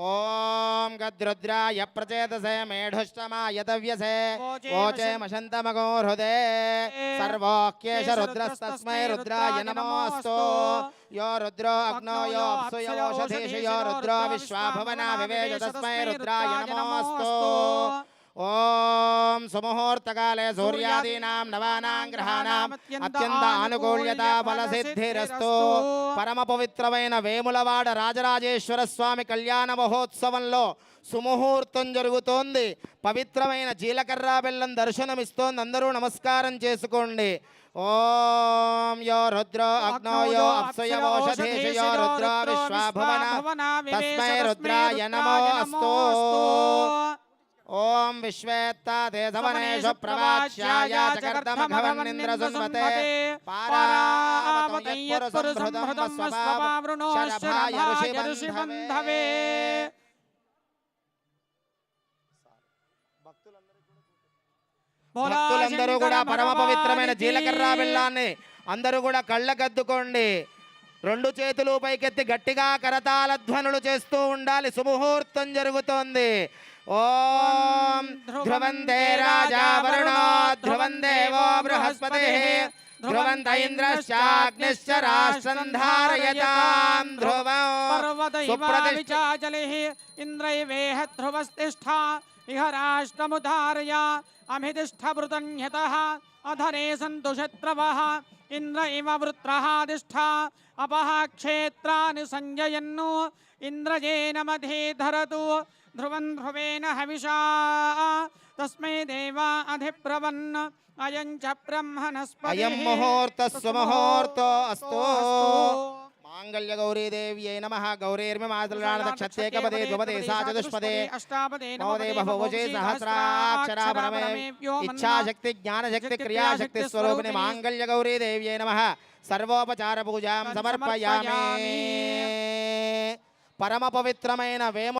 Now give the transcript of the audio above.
ओम गद्रुद्राय प्रचेतसे मेढुष्टमायतव्यसे। वोचे मशन्तमगो हृदे सर्वोक्येश रुद्रस्तस्मै रुद्राय यो रुद्रो अग्नो यो यो रुद्रो विश्वाभवना तस्मै रुद्राय ओम एवं सुमुहूर्तकाले సూర్యాదీనాం నవానాం ग्रहाणाम् అత్యంత అనుకూల్యత బలసిద్ధిరస్తో పరమ పవిత్రమైన వేములవాడ రాజరాజేశ్వర స్వామి కళ్యాణ మహోత్సవంలో సుముహూర్తం జరుగుతోంది. పవిత్రమైన జీలకర్ర బెల్లం దర్శనమిస్తోంది. అందరూ నమస్కారం చేసుకోండి. ఓం యో రుద్ర అగ్నో యో రుద్ర ఓం విశ్వేత్తాదే సమనేషు ప్రవాచ్యాయ భక్తులందరూ కూడా పరమ పవిత్రమైన జీలకర్ర బెల్లాన్ని అందరూ కూడా కళ్ళకద్దుకోండి. రెండు చేతులు పైకెత్తి గట్టిగా కరతాళ ధ్వనులు చేస్తూ ఉండాలి. సుముహూర్తం జరుగుతోంది. ओम ध्रुवंदे राजा वरुणो ध्रुवन् देवो बृहस्पतिः ध्रुवन्त इन्द्रश्चाग्निश्च राष्ट्रन्धारयताम् ध्रुवप्रतिचाचलिः इन्द्रैवेह ध्रुवस्तिष्ठा, इह राष्ट्रमुधारया अमितिष्ठ वृतन्यतः अधरे सन्तुषत्रवः ఇంద్ర ఇవ వృత్రः తిష్ఠా అపః క్షేత్రాన్ని సంజయన్ను ఇంద్రజేన మధే ధరతు ధ్రువం ధ్రువేణ హవిషా తస్మై దేవా అధిబ్రవన్ అయం చ బ్రహ్మణస్పతి అయం ముహూర్త సుముహూర్తో అస్తు. మాంగళ్య గౌరీ దేవ్యై నమ గౌరీర్మి మాతృక్షత్యేకపదే ద్వపదే సా చతుష్పదే నవదే బహువచే సహస్రాక్షరా పరమే ఇచ్ఛాశక్తి జ్ఞానశక్తి క్రియాశక్తి స్వరూపిణి మాంగళ్య గౌరీ దేవ్యై నమ సర్వోపచార పూజాం సమర్పయామి పరమ పవిత్రమైన వేమ